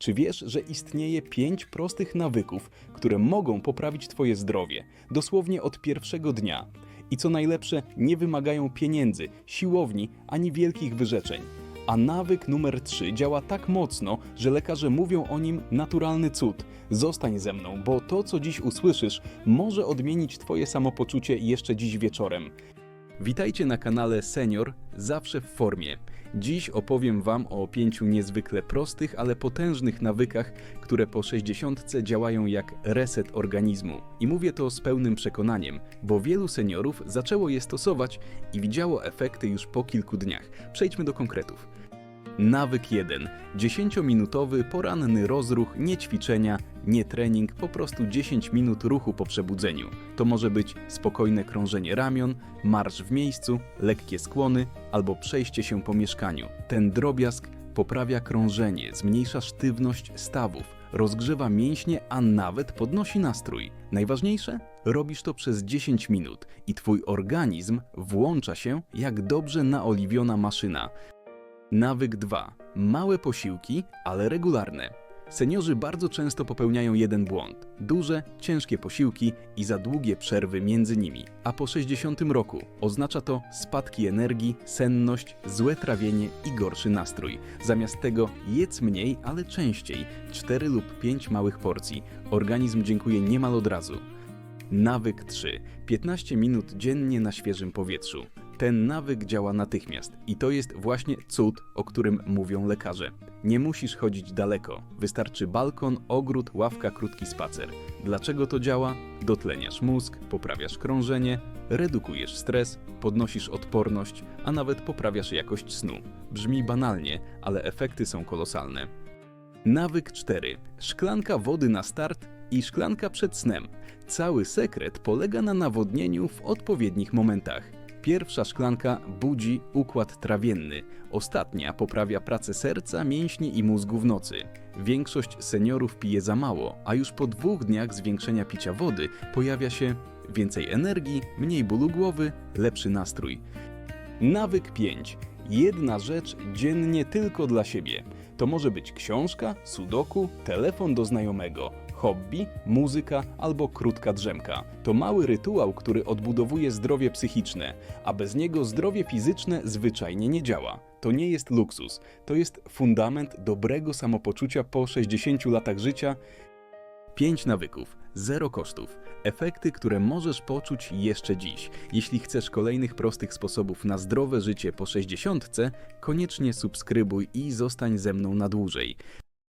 Czy wiesz, że istnieje pięć prostych nawyków, które mogą poprawić Twoje zdrowie, dosłownie od pierwszego dnia? I co najlepsze, nie wymagają pieniędzy, siłowni ani wielkich wyrzeczeń. A nawyk numer 3 działa tak mocno, że lekarze mówią o nim naturalny cud. Zostań ze mną, bo to, co dziś usłyszysz, może odmienić Twoje samopoczucie jeszcze dziś wieczorem. Witajcie na kanale Senior Zawsze w formie. Dziś opowiem Wam o pięciu niezwykle prostych, ale potężnych nawykach, które po 60 działają jak reset organizmu. I mówię to z pełnym przekonaniem, bo wielu seniorów zaczęło je stosować i widziało efekty już po kilku dniach. Przejdźmy do konkretów. Nawyk 1. 10-minutowy poranny rozruch, nie ćwiczenia, nie trening, po prostu 10 minut ruchu po przebudzeniu. To może być spokojne krążenie ramion, marsz w miejscu, lekkie skłony albo przejście się po mieszkaniu. Ten drobiazg poprawia krążenie, zmniejsza sztywność stawów, rozgrzewa mięśnie, a nawet podnosi nastrój. Najważniejsze? Robisz to przez 10 minut i twój organizm włącza się jak dobrze naoliwiona maszyna. Nawyk 2. Małe posiłki, ale regularne. Seniorzy bardzo często popełniają jeden błąd: duże, ciężkie posiłki i za długie przerwy między nimi. A po 60 roku oznacza to spadki energii, senność, złe trawienie i gorszy nastrój. Zamiast tego jedz mniej, ale częściej 4 lub 5 małych porcji. Organizm dziękuje niemal od razu. Nawyk 3. 15 minut dziennie na świeżym powietrzu. Ten nawyk działa natychmiast i to jest właśnie cud, o którym mówią lekarze. Nie musisz chodzić daleko, wystarczy balkon, ogród, ławka, krótki spacer. Dlaczego to działa? Dotleniasz mózg, poprawiasz krążenie, redukujesz stres, podnosisz odporność, a nawet poprawiasz jakość snu. Brzmi banalnie, ale efekty są kolosalne. Nawyk 4. Szklanka wody na start i szklanka przed snem. Cały sekret polega na nawodnieniu w odpowiednich momentach. Pierwsza szklanka budzi układ trawienny, ostatnia poprawia pracę serca, mięśni i mózgu w nocy. Większość seniorów pije za mało, a już po dwóch dniach zwiększenia picia wody pojawia się więcej energii, mniej bólu głowy, lepszy nastrój. Nawyk 5. Jedna rzecz dziennie tylko dla siebie. To może być książka, sudoku, telefon do znajomego, hobby, muzyka albo krótka drzemka. To mały rytuał, który odbudowuje zdrowie psychiczne, a bez niego zdrowie fizyczne zwyczajnie nie działa. To nie jest luksus, to jest fundament dobrego samopoczucia po 60 latach życia 5 nawyków, zero kosztów. Efekty, które możesz poczuć jeszcze dziś. Jeśli chcesz kolejnych prostych sposobów na zdrowe życie po 60, koniecznie subskrybuj i zostań ze mną na dłużej.